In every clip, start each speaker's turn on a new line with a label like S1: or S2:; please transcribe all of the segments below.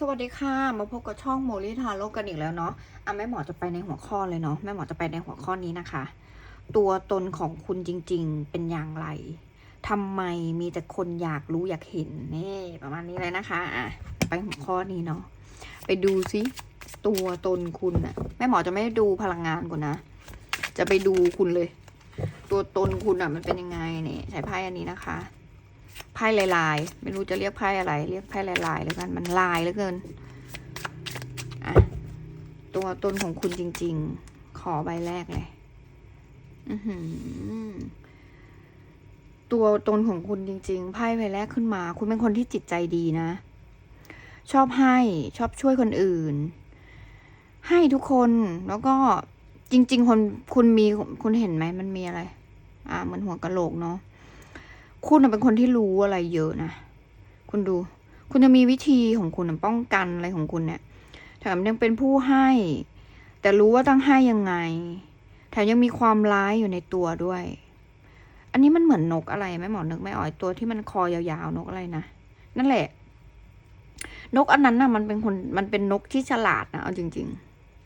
S1: สวัสดีค่ะ มาพบกับช่องโมลิทาโลกันอีกแล้วเนาะอะแม่หมอจะไปในหัวข้อเลยเนาะแม่หมอจะไปในหัวข้อนี้นะคะ ตัวตนของคุณจริง ๆ เป็นอย่างไรทำไมมีแต่คนอยากรู้อยากเห็นนี่ประมาณนี้เลยนะคะอะไปหัวข้อนี้เนาะไปดูซิตัวตนคุณอะแม่หมอจะไม่ดูพลังงานคุณนะ จะไปดูคุณเลย ตัวตนคุณอะมันเป็นยังไงเนี่ยใช้ไพ่อันนี้นะคะ ไพ่ลายๆ ไม่รู้จะเรียกไพ่อะไร เรียกไพ่ลายลายๆแล้วกัน มันลายเหลือเกินอะตัวตนของคุณจริง ๆ ขอใบแรกเลยอือหือตัวตนของคุณจริง ๆ ไพ่ใบแรกขึ้นมา คุณเป็นคนที่จิตใจดีนะ ชอบให้ ชอบช่วยคนอื่น ให้ทุกคน แล้วก็จริง ๆ คนคุณมีคุณเห็นไหม มันมีอะไร อ่า เหมือนหัวกะโหลกเนาะ คุณเป็นคนที่รู้อะไรเยอะนะ คุณดู คุณจะมีวิธีของคุณป้องกันอะไรของคุณเนี่ยแถมยังเป็นผู้ให้ แต่รู้ว่าต้องให้ยังไง แถมยังมีความร้ายอยู่ในตัวด้วย อันนี้มันเหมือนนกอะไรไหมหมอนึกไม่ออกไอ้ตัวที่มันคอยาวๆนกอะไรนะนั่นแหละ นกอันนั้นน่ะ มันเป็นคนมันเป็นนกที่ฉลาดนะเอาจริง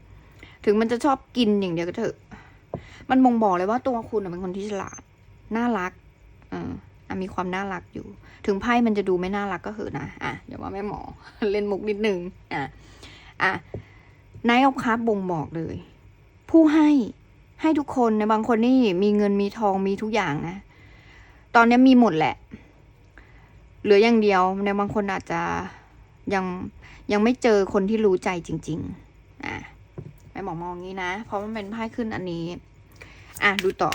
S1: ๆ ถึงมันจะชอบกินอย่างเดียวก็เถอะ มันบ่งบอกเลยว่าตัวคุณเป็นคนที่ฉลาด น่ารัก เอออะ มีความน่ารักอยู่ ถึงไพ่มันจะดูไม่น่ารักก็เหอะนะอะเดี๋ยวว่าแม่หมอเล่นมุกนิดนึงอะอะนายเอาคาร์บ่งบอกเลย ผู้ให้ให้ทุกคนนะบางคนนี่มีเงินมีทองมีทุกอย่างนะ ตอนนี้มีหมดแหละ เหลืออย่างเดียวในบางคนอาจจะยังยังไม่เจอคนที่รู้ใจจริง ๆ อะแม่หมอมองงี้นะ เพราะมันเป็นไพ่ขึ้นอันนี้ อะดูต่อ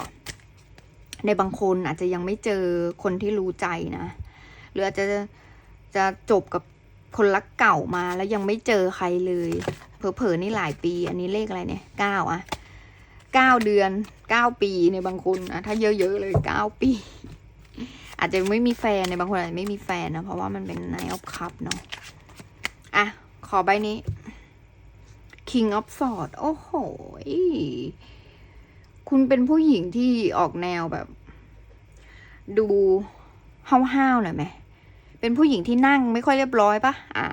S1: ในบางคนอาจจะยังไม่เจอคนที่รู้ใจนะ หรืออาจจะจะจบกับคนรักเก่ามาแล้วยังไม่เจอใครเลยเผลอๆนี่หลายปี อันนี้เลขอะไรเนี่ยเก้าอะเก้าเดือนเก้าปีในบางคนอะถ้าเยอะๆเลยเก้าปี อาจจะไม่มีแฟนในบางคนอาจจะไม่มีแฟนนะเพราะว่ามันเป็น Knight of Cup เนาะอะขอใบนี้ King of Swords โอ้โห คุณเป็นผู้หญิงที่ออกแนวแบบ ดูห้าวๆหน่อยไหมเป็นผู้หญิงที่นั่งไม่ค่อยเรียบร้อยปะอ่า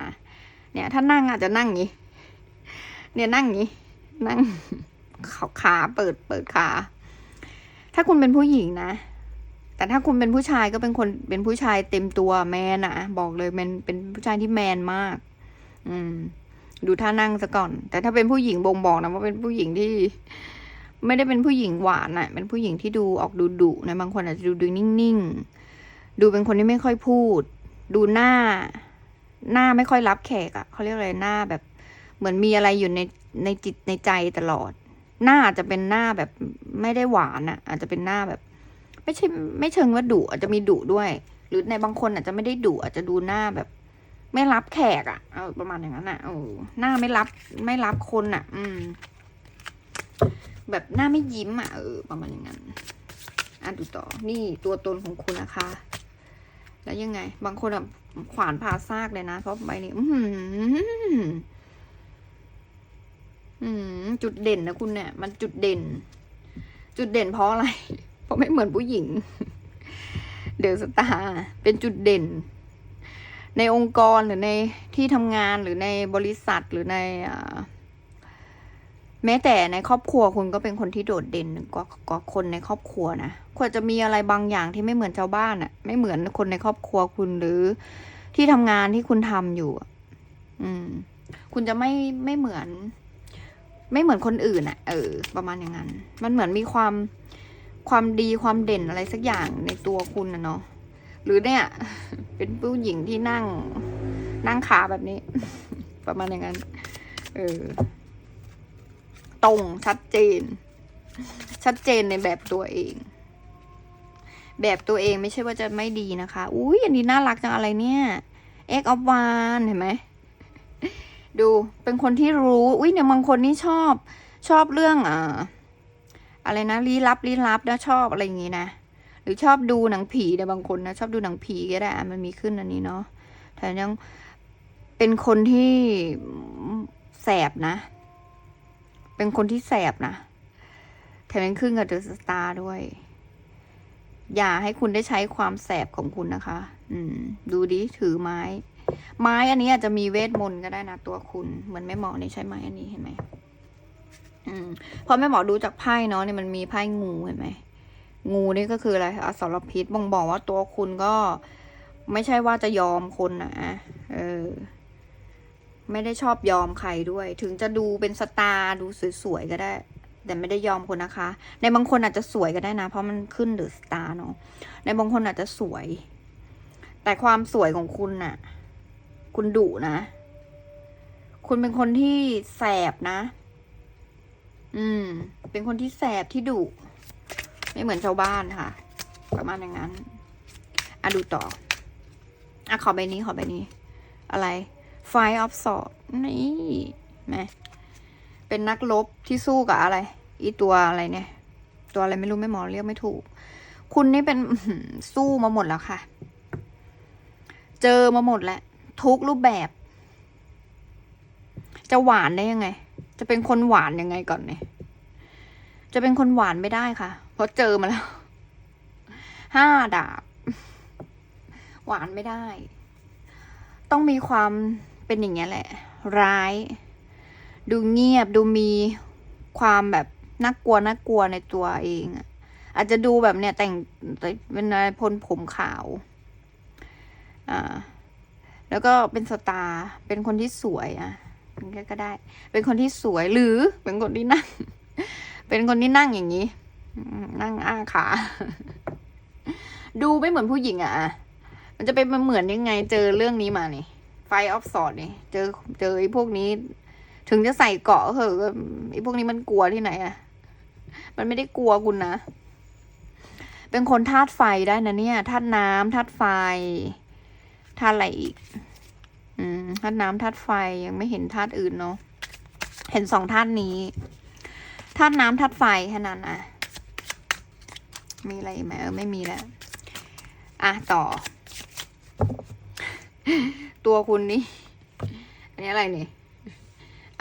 S1: เนี่ย ถ้านั่งอาจจะนั่งอย่างนี้ เนี่ยนั่งอย่างนี้ นั่งขาขาเปิดเปิดขา ถ้าคุณเป็นผู้หญิงนะ แต่ถ้าคุณเป็นผู้ชายก็เป็นคนเป็นผู้ชายเต็มตัวแมนอะบอกเลยแมนเป็นผู้ชายที่แมนมาก อืม ดูท่านั่งซะก่อน แต่ถ้าเป็นผู้หญิงบ่งบอกนะว่าเป็นผู้หญิงที่ ไม่ได้เป็นผู้หญิงหวานอะเป็นผู้หญิงที่ดูออกดูดุนะบางคนอาจจะดูดูนิ่งๆ ดูเป็นคนที่ไม่ค่อยพูด ดูหน้า หน้าไม่ค่อยรับแขกอะเขาเรียกอะไรหน้าแบบ เหมือนมีอะไรอยู่ในในจิตในใจตลอด หน้าอาจจะเป็นหน้าแบบไม่ได้หวานอะอาจจะเป็นหน้าแบบ ไม่ใช่ไม่เชิงว่าดุอาจจะมีดุด้วย หรือในบางคนอาจจะไม่ได้ดุอาจจะดูหน้าแบบ ไม่รับแขกอะเอาประมาณอย่างนั้นอะโอ้หน้าไม่รับไม่รับคนอะ อืม แบบหน้าไม่ยิ้มอะเออประมาณอย่างนั้นอะดูต่อนี่ตัวตนของคุณนะคะ แล้วยังไง บางคนอะขวานผ่าซากเลยนะ เพราะใบนี้อือหืออืมจุดเด่นนะคุณเนี่ย มันจุดเด่น จุดเด่นเพราะอะไร เพราะไม่เหมือนผู้หญิง เดอะสตาร์เป็นจุดเด่น ในองค์กรหรือในที่ทำงานหรือในบริษัทหรือในอ่า แม้แต่ในครอบครัวคุณก็เป็นคนที่โดดเด่นกว่ากว่าคนในครอบครัวนะควรจะมีอะไรบางอย่างที่ไม่เหมือนชาวบ้านอะ่ะ ไม่เหมือนคนในครอบครัวคุณหรือที่ทำงานที่คุณทำอยู่อะอืม คุณจะไม่ไม่เหมือน ไม่เหมือนคนอื่นอะ่ะ เออ ประมาณอย่างนั้น มันเหมือนมีความความดีความเด่นอะไรสักอย่างในตัวคุณนะเนาะหรือเนี่ย เป็นผู้หญิงที่นั่ง นั่งขาแบบนี้ ประมาณอย่างนั้น เออ ตรงชัดเจน ชัดเจนในแบบตัวเอง แบบตัวเองไม่ใช่ว่าจะไม่ดีนะคะ อุ้ยอันนี้น่ารักจังอะไรเนี่ยเอ็กออฟวานเห็นไหมดูเป็นคนที่รู้ อุ้ยเนี่ยบางคนนี่ชอบชอบเรื่องอ่าอะไรนะลี้ลับลี้ลับนะชอบอะไรอย่างงี้นะหรือชอบดูหนังผีแต่ยบางคนนะชอบดูหนังผีก็ได้อะมันมีขึ้นอันนี้เนาะแต่ยังเป็นคนที่แสบนะ เป็นคนที่แสบนะแถมยังขึ้นกับเดอะสตาร์ด้วย อย่าให้คุณได้ใช้ความแสบของคุณนะคะ อืม ดูดิถือไม้ ไม้อันนี้อาจจะมีเวทมนต์ก็ได้นะตัวคุณ เหมือนแม่หมอนี่ใช้ไม้อันนี้เห็นไหมอืมเพราะแม่หมอดูจากไพ่เนาะเนี่ยมันมีไพ่งูเห็นไหมงูนี่ก็คืออะไรอสรพิษบ่งบอกว่าตัวคุณก็ ไม่ใช่ว่าจะยอมคนนะเออ ไม่ได้ชอบยอมใครด้วย ถึงจะดูเป็นสตาร์ดูสวยๆก็ได้ แต่ไม่ได้ยอมคนนะคะ ในบางคนอาจจะสวยก็ได้นะ เพราะมันขึ้นเดอะสตาร์เนาะในบางคนอาจจะสวย แต่ความสวยของคุณน่ะ คุณดุนะ คุณเป็นคนที่แสบนะ อืม เป็นคนที่แสบที่ดุไม่เหมือนชาวบ้านค่ะ ประมาณอย่างนั้นอะดูต่ออะขอใบนี้ขอใบนี้ อะไร Five of Swords นี่ไหมเป็นนักรบที่สู้กับอะไร อีตัวอะไรเนี่ย ตัวอะไรไม่รู้ไม่หมอเรียกไม่ถูก คุณนี่เป็นสู้มาหมดแล้วค่ะ เจอมาหมดแล้ว ทุกรูปแบบ จะหวานได้ยังไง จะเป็นคนหวานยังไงก่อนเนี่ย จะเป็นคนหวานไม่ได้ค่ะ เพราะเจอมาแล้ว ห้าดาบ หวานไม่ได้ ต้องมีความ เป็นอย่างเงี้ยแหละ ร้าย ดูเงียบดูมีความแบบน่ากลัวน่ากลัวในตัวเองอาจจะดูแบบเนี่ยแต่งเป็นอะไรพลผมขาว อ่า แล้วก็เป็นสตาร์เป็นคนที่สวยอะมันก็ก็ได้ เป็นคนที่สวยหรือเป็นคนที่นั่ง เป็นคนที่นั่งอย่างนี้ นั่งอ้าขา ดูไม่เหมือนผู้หญิงอะ มันจะเป็นมันเหมือนยังไงเจอเรื่องนี้มานี่ ไฟออฟสอดนี่เจอเจอไอ้พวกนี้ ถึงจะใส่เกาะเหอะไอ้พวกนี้มันกลัวที่ไหนอะมันไม่ได้กลัวคุณนะ เป็นคนธาตุไฟได้นะเนี่ยธาตุน้ำธาตุไฟธาตุอะไรอีก อืมธาตุน้ำธาตุไฟยังไม่เห็นธาตุอื่นเนาะเห็นสองธาตุนี้ธาตุน้ำธาตุไฟแค่นั้นอะ มีอะไรไหมเออไม่มีแล้ว อะต่อ ตัวคุณนี่ อันนี้อะไรเนี่ย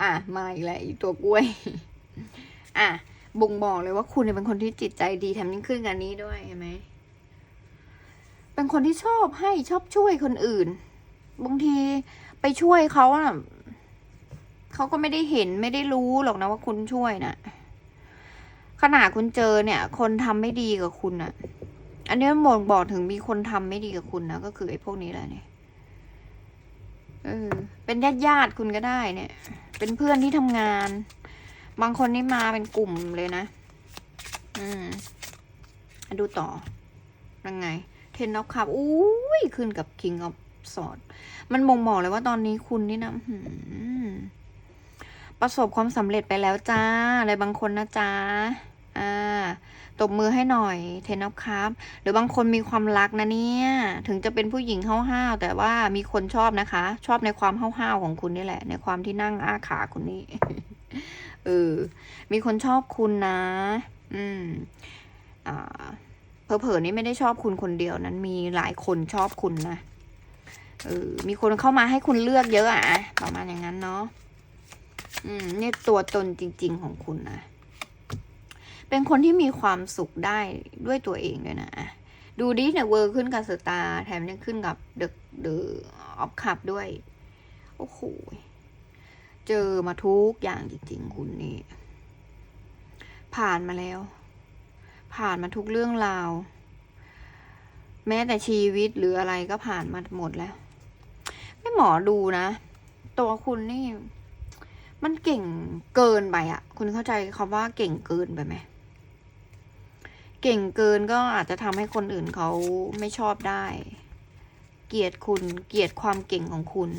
S1: อะ มาอีกแล้วอีกตัวกล้วย อะ บ่งบอกเลยว่าคุณเนี่ยเป็นคนที่จิตใจดีแถมยังขึ้นกันนี้ด้วยเห็นไหม เป็นคนที่ชอบให้ชอบช่วยคนอื่น บางทีไปช่วยเขาอะเขาก็ไม่ได้เห็นไม่ได้รู้หรอกนะว่าคุณช่วยนะขนาดคุณเจอเนี่ย คนทำไม่ดีกับคุณอะอันนี้มันบ่งบอกถึงมีคนทำไม่ดีกับคุณนะก็คือไอ้พวกนี้แหละเนี่ย เออเป็นญาติญาติคุณก็ได้เนี่ย เป็นเพื่อนที่ทำงาน บางคนนี่มาเป็นกลุ่มเลยนะ อืมอดูต่อยังไง เทนน็อกคับอุ้ยขึ้นกับ King of s w o r d มันบ่งบอกเลยว่าตอนนี้คุณนี่นะประสบความสำเร็จไปแล้วจ้าอะไรบางคนนะจ้า ตบมือให้หน่อยเทนอกคับหรือบางคนมีความรักนะเนี่ย ถึงจะเป็นผู้หญิงห้าวๆแต่ว่ามีคนชอบนะคะ ชอบในความห้าวๆของคุณนี่แหละ ในความที่นั่งอ้าขาคุณนี่เออมีคนชอบคุณนะ อืมอ่าเผลอๆนี่ไม่ได้ชอบคุณคนเดียวนั้น มีหลายคนชอบคุณนะเออมีคนเข้ามาให้คุณเลือกเยอะอะประมาณอย่างนั้นเนาะอืมนี่ตัวตนจริง ๆ ของคุณนะ เป็นคนที่มีความสุขได้ด้วยตัวเองด้วยนะดูดิเนี่ยเวอร์ขึ้นกับสตาร์แถมยังขึ้นกับเดอะเดอะออฟคัพด้วย โอ้โห เจอมาทุกอย่างจริงๆ คุณนี่ ผ่านมาแล้ว ผ่านมาทุกเรื่องราว แม้แต่ชีวิตหรืออะไรก็ผ่านมาหมดแล้ว ไม่หมอดูนะ ตัวคุณนี่ มันเก่งเกินไปอะคุณเข้าใจคำว่าเก่งเกินไปไหม เก่งเกินก็อาจจะทำให้คนอื่นเขาไม่ชอบได้ เกลียดคุณ เกลียดความเก่งของคุณ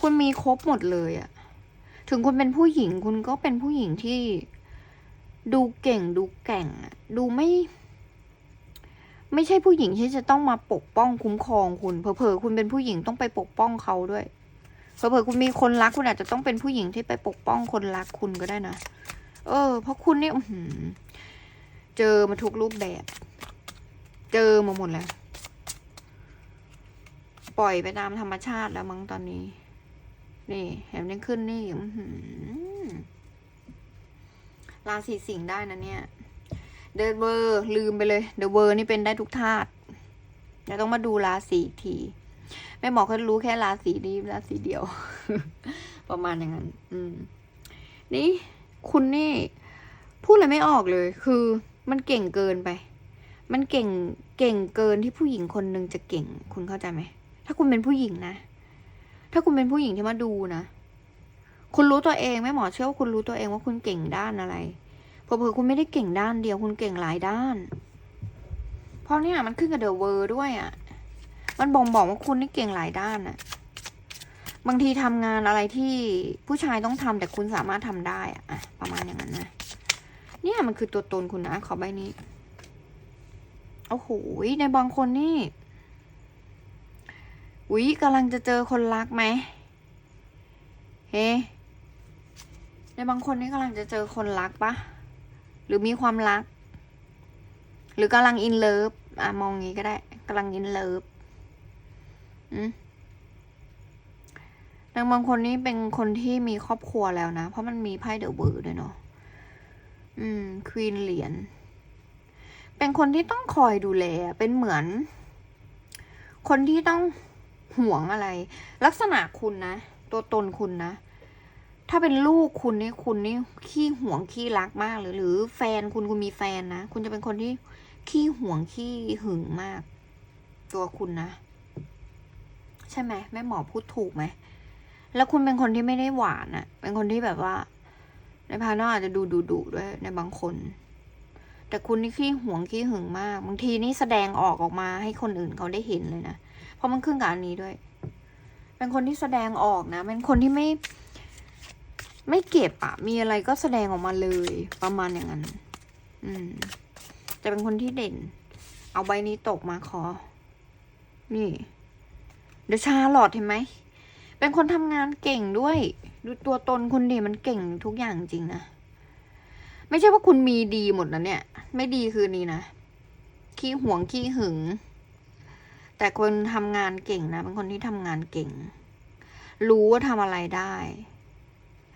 S1: คุณมีครบหมดเลยอะถึงคุณเป็นผู้หญิงคุณก็เป็นผู้หญิงที่ดูเก่งดูแก่งดูไม่ ไม่ใช่ผู้หญิงที่จะต้องมาปกป้องคุ้มครองคุณเผลอๆคุณเป็นผู้หญิงต้องไปปกป้องเขาด้วยเผลอๆคุณมีคนรักคุณอาจจะต้องเป็นผู้หญิงที่ไปปกป้องคนรักคุณก็ได้นะเออ เพราะคุณเนี่ยอื เจอมาทุกรูปแบบ เจอมาหมดแล้วปล่อยไปตามธรรมชาติแล้วมั้งตอนนี้ นี่แถมยังขึ้นนี่ราศีสิงห์ได้นะเนี่ย เดอะเวอร์ลืมไปเลย เดอะเวอร์นี่เป็นได้ทุกธาตุเดี๋ยวต้องมาดูราศีทีแม่หมอก็รู้แค่ราศีนี้ราศีเดียว ประมาณอย่างนั้น อืม นี่คุณนี่ พูดอะไรไม่ออกเลยคือ มันเก่งเกินไป มันเก่งเก่งเกินที่ผู้หญิงคนหนึ่งจะเก่ง คุณเข้าใจไหม ถ้าคุณเป็นผู้หญิงนะ ถ้าคุณเป็นผู้หญิงที่มาดูนะ คุณรู้ตัวเองแม่หมอเชื่อว่าคุณรู้ตัวเองว่าคุณเก่งด้านอะไรเผื่อๆคุณไม่ได้เก่งด้านเดียวคุณเก่งหลายด้าน เพราะเนี่ยมันขึ้นกับเดอะเวอร์ด้วยอะ่ะ มันบ่งบอกว่าคุณนี่เก่งหลายด้านอะ่ะ บางทีทำงานอะไรที่ผู้ชายต้องทำแต่คุณสามารถทำได้อะอะ ประมาณอย่างนั้นนะ เนี่ยมันคือตัวตนคุณนะ ขอใบนี้ โอ้โหในบางคนนี่อุ้ยกำลังจะเจอคนรักไหมเฮ้ในบางคนนี่กำลังจะเจอคนรักปะหรือมีความรัก หรือกำลังอินเลิฟอะมองงี้ก็ได้กำลังอินเลิฟอืมแต่บางคนนี่เป็นคนที่มีครอบครัวแล้วนะ เพราะมันมีไพ่เดอะเบิร์ด้วยเนาะ อืมควีนเหรียญเป็นคนที่ต้องคอยดูแล เป็นเหมือน คนที่ต้องห่วงอะไร ลักษณะคุณนะ ตัวตนคุณนะ ถ้าเป็นลูกคุณนี่คุณนี่ขี้ห่วงขี้รักมากเลยหรือแฟนคุณคุณมีแฟนนะ คุณจะเป็นคนที่ขี้ห่วงขี้หึงมาก ตัวคุณนะ ใช่ไหมแม่หมอพูดถูกไหมแล้วคุณเป็นคนที่ไม่ได้หวานอะเป็นคนที่แบบว่า ในภายนอกอาจจะดูดุดุด้วยในบางคน แต่คุณนี่ขี้ห่วงขี้หึงมาก บางทีนี่แสดงออกออกมาให้คนอื่นเขาได้เห็นเลยนะ เพราะมันขึ้นกับอันนี้ด้วย เป็นคนที่แสดงออกนะ เป็นคนที่ไม่ ไม่เก็บอะมีอะไรก็แสดงออกมาเลย ประมาณอย่างนั้น อืม จะเป็นคนที่เด่น เอาใบนี้ตกมาขอ นี่ เดชาหลอดเห็นไหม เป็นคนทำงานเก่งด้วย ดูตัวตนคุณดิมันเก่งทุกอย่างจริงนะ ไม่ใช่ว่าคุณมีดีหมดนะเนี่ย ไม่ดีคือนี้นะ ขี้หวงขี้หึง แต่คนทำงานเก่งนะ เป็นคนที่ทำงานเก่ง รู้ว่าทำอะไรได้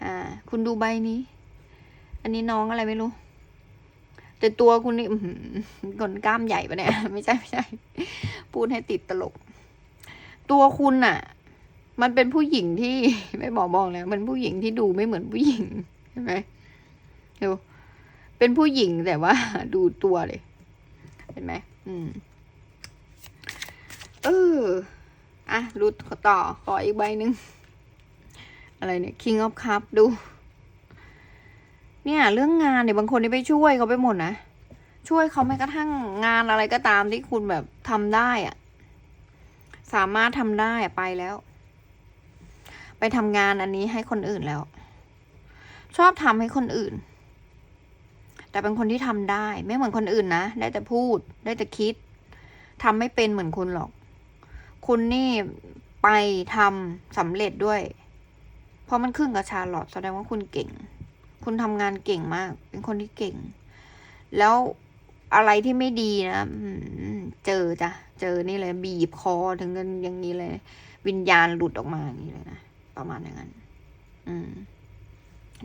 S1: อ่า คุณดูใบนี้ อันนี้น้องอะไรไม่รู้แต่ตัวคุณนี่อื้อหือคนกล้ามใหญ่ปะเนี่ย ไม่ใช่ไม่ใช่ พูดให้ติดตลก ตัวคุณน่ะ มันเป็นผู้หญิงที่ไม่บอกบอกแล้วมันผู้หญิงที่ดูไม่เหมือนผู้หญิงใช่ไหมดูเป็นผู้หญิงแต่ว่า ดูตัวเลย เห็นไหมอืมเอออะรูดต่อขออีกใบหนึ่งอะไรเนี่ย King of Cup ดู เนี่ย เรื่องงานเนี่ยบางคนนี่ไปช่วยเขาไปหมดนะช่วยเขาแม้กระทั่งงานอะไรก็ตามที่คุณแบบทำได้อะสามารถทำได้ไปแล้ว ไปทำงานอันนี้ให้คนอื่นแล้ว ชอบทำให้คนอื่น แต่เป็นคนที่ทำได้ ไม่เหมือนคนอื่นนะได้แต่พูด ได้แต่คิดทำไม่เป็นเหมือนคุณหรอก คุณนี่ไปทำสำเร็จด้วย เพราะมันขึ้นกับชาลอตแสดงว่าคุณเก่ง คุณทำงานเก่งมาก เป็นคนที่เก่ง แล้วอะไรที่ไม่ดีนะเจอจ้ะ เจอนี่เลยบีบคอถึงกันอย่างนี้เลย วิญญาณหลุดออกมาอย่างนี้เลยนะ ประมาณอย่างนั้น อืม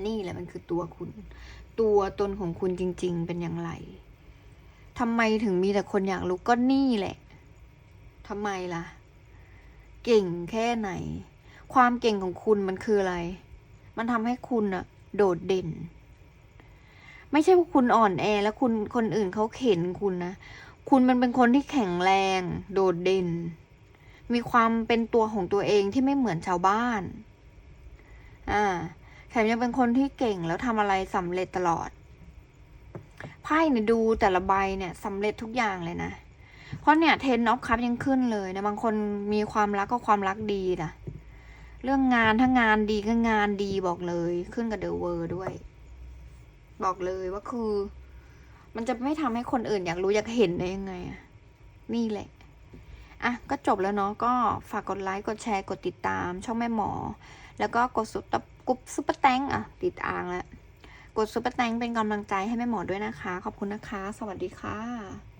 S1: นี่แหละมันคือตัวคุณ ตัวตนของคุณจริง ๆ เป็นอย่างไรทำไมถึงมีแต่คนอยากรู้ก็นี่แหละทำไมล่ะ เก่งแค่ไหน ความเก่งของคุณมันคืออะไร มันทำให้คุณอะโดดเด่น ไม่ใช่ว่าคุณอ่อนแอ แล้วคุณคนอื่นเขาเข็นคุณนะ คุณมันเป็นคนที่แข็งแรง โดดเด่น มีความเป็นตัวของตัวเองที่ไม่เหมือนชาวบ้าน อ่า แถมยังเป็นคนที่เก่งแล้วทำอะไรสำเร็จตลอด ไพ่เนี่ยดูแต่ละใบเนี่ยสำเร็จทุกอย่างเลยนะ เพราะเนี่ยเทนออฟคัพยังขึ้นเลยนะบางคนมีความรักก็ความรักดีนะเรื่องงานถ้างานดีก็งานดีบอกเลย ขึ้นกับเดอะเวอร์ด้วย บอกเลยว่าคือ มันจะไม่ทำให้คนอื่นอยากรู้อยากเห็นได้ยังไง นี่แหละ อะก็จบแล้วเนาะก็ฝากกดไลค์กดแชร์กดติดตาม ช่องแม่หมอ แล้วก็กดซุปกรุ๊ปซุปเปอร์แตงอะติดอ่างแล้ว กดซุปเปอร์แตงเป็นกำลังใจให้แม่หมอด้วยนะคะ ขอบคุณนะคะ สวัสดีค่ะ